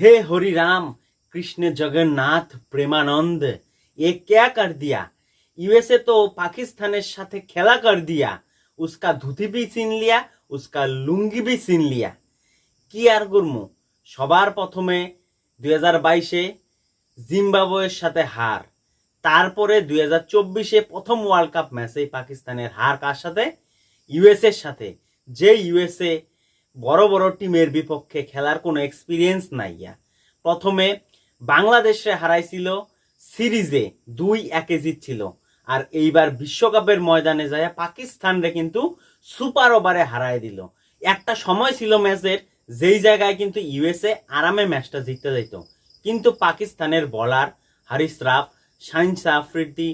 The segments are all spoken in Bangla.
হে हरि राम कृष्ण জগন্নাথ, প্রেমানন্দ, এ क्या कर दिया यूएसए তো পাকিস্তানের সাথে খেলা কর দিয়া। উস্কা ধুতি বি চিন লিয়া, উস্কা লুঙ্গি বি চিন লিয়া। কি আর গুরমু সবার প্রথমে দুই হাজার বাইশে জিম্বাবুয়ের সাথে হার। তারপরে দুই হাজার চব্বিশে প্রথম ওয়ার্ল্ড কাপ ম্যাচে পাকিস্তানের হার কার সাথে? ইউএসএর সাথে। যে ইউএসএ বড় বড় টিমের বিপক্ষে খেলার কোনো এক্সপিরিয়েন্স নাই, ইয়া। প্রথমে বাংলাদেশে হারাইছিল সিরিজে দুই একে জিতছিল। আর এইবার বিশ্বকাপের ময়দানে যায় পাকিস্তানরে কিন্তু সুপার ওভারে হারায় দিল। একটা সময় ছিল ম্যাচের, যেই জায়গায় কিন্তু ইউএসএ আরামে ম্যাচটা জিততে যেত কিন্তু পাকিস্তানের বলার হারিস রাফ শাহিনশা আফ্রিদি,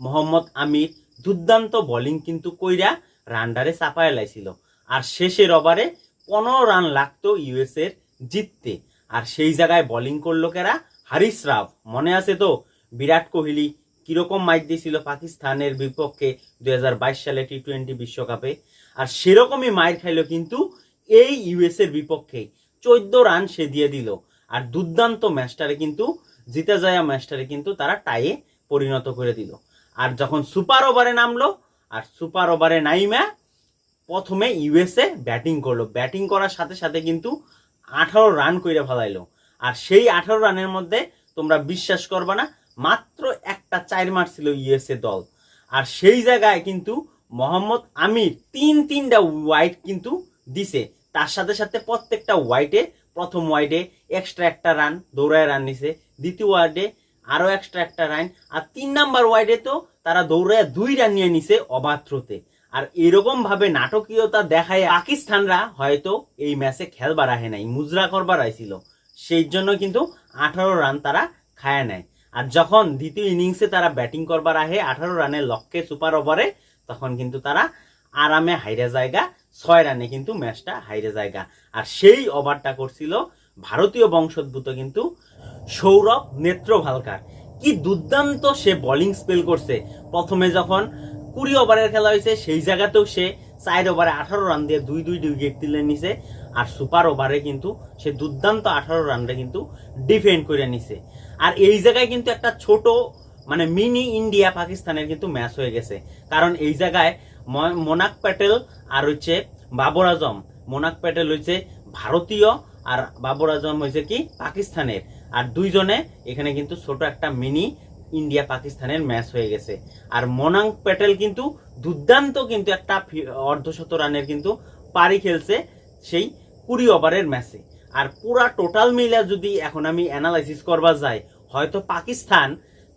মোহাম্মদ আমির দুর্দান্ত বোলিং কিন্তু কইরা রান্ডারে চাপায় লাইছিল। আর শেষের ওভারে পনেরো রান লাগতো ইউএসএর জিততে। আর সেই জায়গায় বোলিং করল কেরা? হারিস রাফ মনে আছে তো? বিরাট কোহলি কীরকম মাইক দিয়েছিল পাকিস্তানের বিপক্ষে দু হাজার বাইশ সালে টি টোয়েন্টি বিশ্বকাপে? আর সেরকমই মাইর খাইলো কিন্তু এই ইউএস এর বিপক্ষে। চোদ্দ রান সে দিয়ে দিল। আর দুর্দান্ত ম্যাচটারে কিন্তু, জিতে যায় ম্যাচটারে কিন্তু তারা টাইয়ে পরিণত করে দিল। আর যখন সুপার ওভারে নামলো, আর সুপার ওভারে নাইমা প্রথমে ইউএসএ ব্যাটিং করল। ব্যাটিং করার সাথে সাথে কিন্তু আঠারো রান কইরা ফেলাইলো। আর সেই আঠারো রানের মধ্যে তোমরা বিশ্বাস করবে না, মাত্র একটা চার মারছিল ইউএসএ দল। আর সেই জায়গায় কিন্তু মোহাম্মদ আমির তিন তিনটা ওয়াইড কিন্তু দিছে। তার সাথে সাথে প্রত্যেকটা ওয়াইটে প্রথম ওয়াইডে এক্সট্রা একটা রান দৌড়ায় রান নিছে। দ্বিতীয় ওয়াইডে আরও এক্সট্রা একটা রান আর তিন নাম্বার ওয়াইডে তো তারা দৌড়ায় দুই রান নিয়ে নিছে অবাত্রতে আর এরকম ভাবে নাটকীয়তা দেখায় পাকিস্তানরা হয়তো এই ম্যাচে খেলবার আহে নাই, মুজরা করবার আইছিল সেই জন্য কিন্তু আঠারো রান তারা খায় নেয় আর যখন দ্বিতীয় ইনিংসে তারা ব্যাটিং করবার আহে, আঠারো রানের লক্ষ্যে সুপার ওভারে তখন কিন্তু তারা আরামে হাইরে জায়গা, ছয় রানে কিন্তু ম্যাচটা হাইরে জায়গা। আর সেই ওভারটা করছিল ভারতীয় বংশোদ্ভূত কিন্তু সৌরভ নেত্রভালকার। কি দুর্দান্ত সে বোলিং স্পেল করছে। প্রথমে যখন কুড়ি ওভারের খেলা হয়েছে, সেই জায়গাতেও সে চার ওভারে আঠারো রান দিয়ে দুই দুই উইকেট তুলে নিছে আর সুপার ওভারে কিন্তু সে দুর্দান্ত আঠারো রানটা কিন্তু ডিফেন্ড করে নিছে। আর এই জায়গায় কিন্তু একটা ছোট মানে মিনি ইন্ডিয়া পাকিস্তানের কিন্তু ম্যাচ হয়ে গেছে। কারণ এই জায়গায় মোনাক প্যাটেল আর হচ্ছে বাবর আজম, মোনাক প্যাটেল হচ্ছে ভারতীয় আর বাবর আজম হয়েছে কি পাকিস্তানের। আর দুইজনে এখানে কিন্তু ছোট একটা মিনি ইন্ডিয়া পাকিস্তানের ম্যাচ হয়ে গেছে। আর মোনাং প্যাটেল কিন্তু দুর্দান্ত কিন্তু একটা অর্ধশত রানের কিন্তু পারি খেলছে সেই কুড়ি ওভারের ম্যাচে আর পুরা টোটাল মিলা যদি এখন আমি অ্যানালাইসিস করবা যাই, হয়তো পাকিস্তান,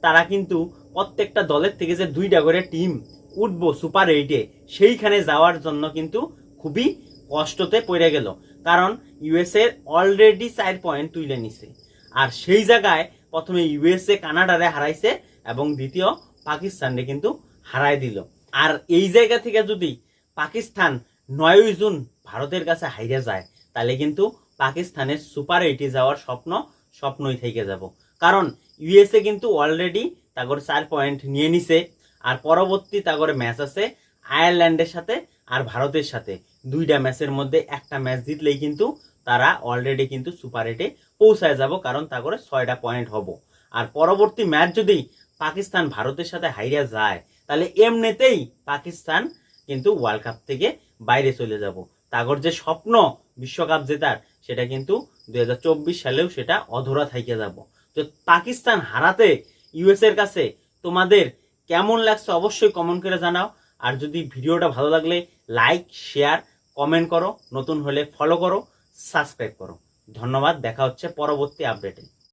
তারা কিন্তু প্রত্যেকটা দলের থেকে যে দুইটা করে টিম উঠবো সুপার এইটে সেইখানে যাওয়ার জন্য কিন্তু খুবই কষ্টতে পড়ে গেল। কারণ ইউএসএ অলরেডি চার পয়েন্ট তুলে নিছে। আর সেই জায়গায় প্রথমে ইউএসএ কানাডারে হারাইছে এবং দ্বিতীয় পাকিস্তানরে কিন্তু হারাই দিল। আর এই জায়গা থেকে যদি পাকিস্তান নয়ই জুন ভারতের কাছে হাইরে যায়, তাহলে কিন্তু পাকিস্তানের সুপার এইটে যাওয়ার স্বপ্ন, স্বপ্নই থেকে যাব। কারণ ইউএসএ কিন্তু অলরেডি তাগর চার পয়েন্ট নিয়ে নিছে, আর পরবর্তী তাগরে ম্যাচ আছে আয়ারল্যান্ডের সাথে আর ভারতের সাথে। দুইটা ম্যাচের মধ্যে একটা ম্যাচ জিতলেই কিন্তু তারা অলরেডি কিন্তু সুপার এইটে পৌঁছায় যাব, কারণ তা করে ছয়টা পয়েন্ট হব। আর পরবর্তী ম্যাচ যদি পাকিস্তান ভারতের সাথে হাইরা যায়, তাহলে এমনিতেই পাকিস্তান কিন্তু ওয়ার্ল্ড কাপ থেকে বাইরে চলে যাব। তাগর যে স্বপ্ন বিশ্বকাপ জেতার, সেটা কিন্তু দু হাজার চব্বিশ সালেও সেটা অধরা থাইকে যাব। তো পাকিস্তান হারাতে ইউএস এর কাছে তোমাদের কেমন লাগছে অবশ্যই কমেন্ট করে জানাও। আর যদি ভিডিওটা ভালো লাগলে লাইক শেয়ার কমেন্ট করো। নতুন হলে ফলো করো। সাবস্ক্রাইব করো। ধন্যবাদ দেখা হচ্ছে পরবর্তী আপডেটে